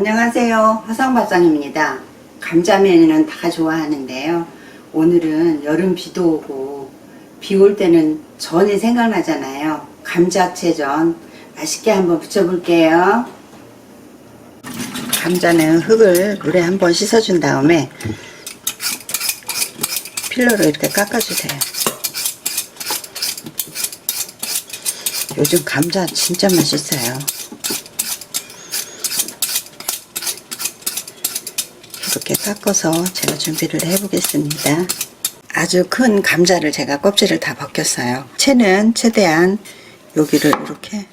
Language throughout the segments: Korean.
안녕하세요. 화상밥상입니다. 감자면은 다 좋아하는데요. 오늘은 여름 비도 오고 비 올 때는 전이 생각나잖아요. 감자채전 맛있게 한번 부쳐볼게요. 감자는 흙을 물에 한번 씻어준 다음에 필러로 이렇게 깎아주세요. 요즘 감자 진짜 맛있어요. 이렇게 깎아서 제가 준비를 해보겠습니다. 아주 큰 감자를 제가 껍질을 다 벗겼어요. 채는 최대한 여기를 이렇게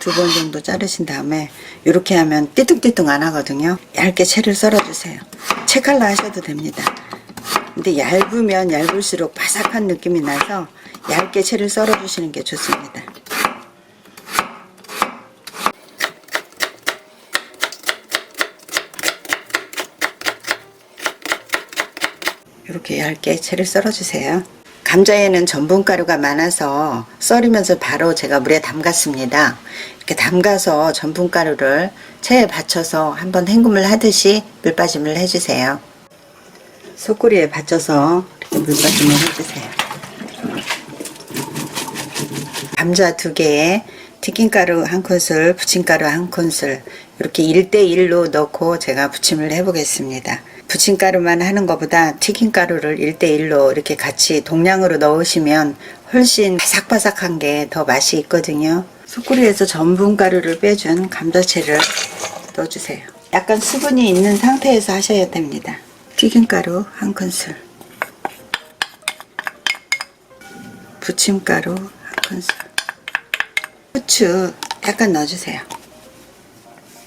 두 번 정도 자르신 다음에 이렇게 하면 띠뚱띠뚱 안 하거든요. 얇게 채를 썰어주세요. 채 칼로 하셔도 됩니다. 근데 얇으면 얇을수록 바삭한 느낌이 나서 얇게 채를 썰어주시는 게 좋습니다. 이렇게 얇게 채를 썰어주세요. 감자에는 전분가루가 많아서 썰으면서 바로 제가 물에 담갔습니다. 이렇게 담가서 전분가루를 체에 받쳐서 한번 헹굼을 하듯이 물빠짐을 해주세요. 소쿠리에 받쳐서 이렇게 물빠짐을 해주세요. 감자 두 개에 튀김가루 한 큰술, 부침가루 한 큰술 이렇게 1대1로 넣고 제가 부침을 해보겠습니다. 부침가루만 하는 것보다 튀김가루를 1대1로 이렇게 같이 동량으로 넣으시면 훨씬 바삭바삭한 게 더 맛이 있거든요. 숯구리에서 전분가루를 빼준 감자채를 넣어주세요. 약간 수분이 있는 상태에서 하셔야 됩니다. 튀김가루 한 큰술 부침가루 한 큰술 후추 약간 넣어주세요.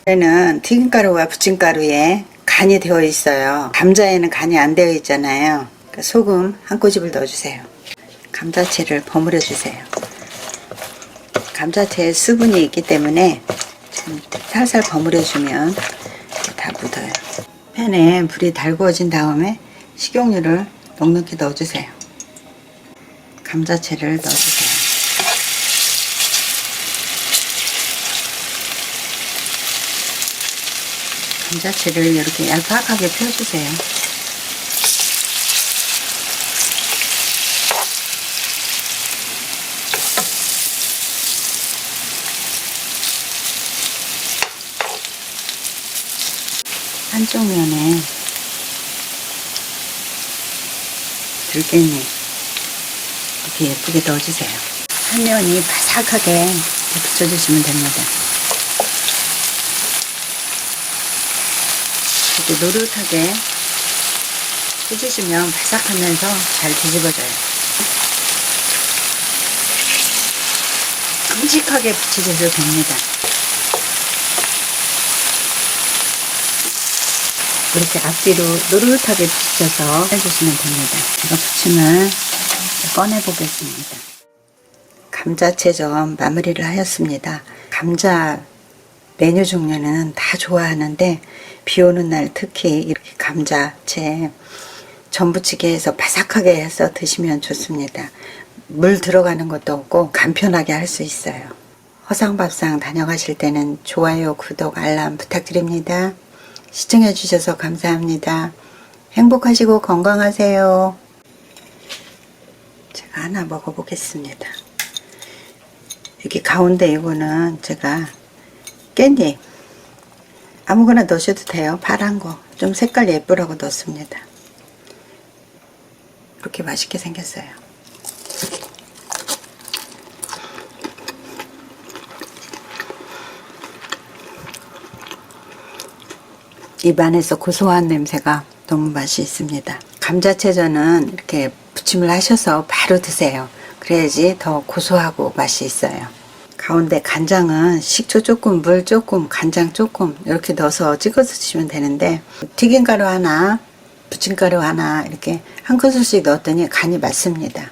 얘는 튀김가루와 부침가루에 간이 되어 있어요. 감자에는 간이 안 되어 있잖아요. 그러니까 소금 한 꼬집을 넣어주세요. 감자채를 버무려 주세요. 감자채에 수분이 있기 때문에 좀 살살 버무려 주면 다 묻어요. 팬에 불이 달구어진 다음에 식용유를 넉넉히 넣어주세요. 감자채를 넣어주세요. 감자채를 이렇게 얄팍하게 펴주세요. 한쪽 면에 들깨잎 이렇게 예쁘게 넣어주세요. 한 면이 바삭하게 붙여주시면 됩니다. 이렇게 노릇하게 해주시면 바삭하면서 잘 뒤집어져요. 큼직하게 붙여줘도 됩니다. 이렇게 앞뒤로 노릇하게 붙여서 해주시면 됩니다. 제가 부침을 꺼내 보겠습니다. 감자채전 마무리를 하였습니다. 감자 메뉴 종류는 다 좋아하는데 비 오는 날 특히 이렇게 감자채 전부찌개에서 바삭하게 해서 드시면 좋습니다. 물 들어가는 것도 없고 간편하게 할 수 있어요. 허상밥상 다녀가실 때는 좋아요, 구독, 알람 부탁드립니다. 시청해 주셔서 감사합니다. 행복하시고 건강하세요. 제가 하나 먹어보겠습니다. 여기 가운데 이거는 제가 깻잎 아무거나 넣으셔도 돼요. 파란 거. 좀 색깔 예쁘라고 넣습니다. 이렇게 맛있게 생겼어요. 입안에서 고소한 냄새가 너무 맛이 있습니다. 감자채전은 이렇게 부침을 하셔서 바로 드세요. 그래야지 더 고소하고 맛이 있어요. 가운데 간장은 식초 조금, 물 조금, 간장 조금 이렇게 넣어서 찍어서 드시면 되는데 튀김가루 하나, 부침가루 하나 이렇게 한 큰술씩 넣었더니 간이 맞습니다.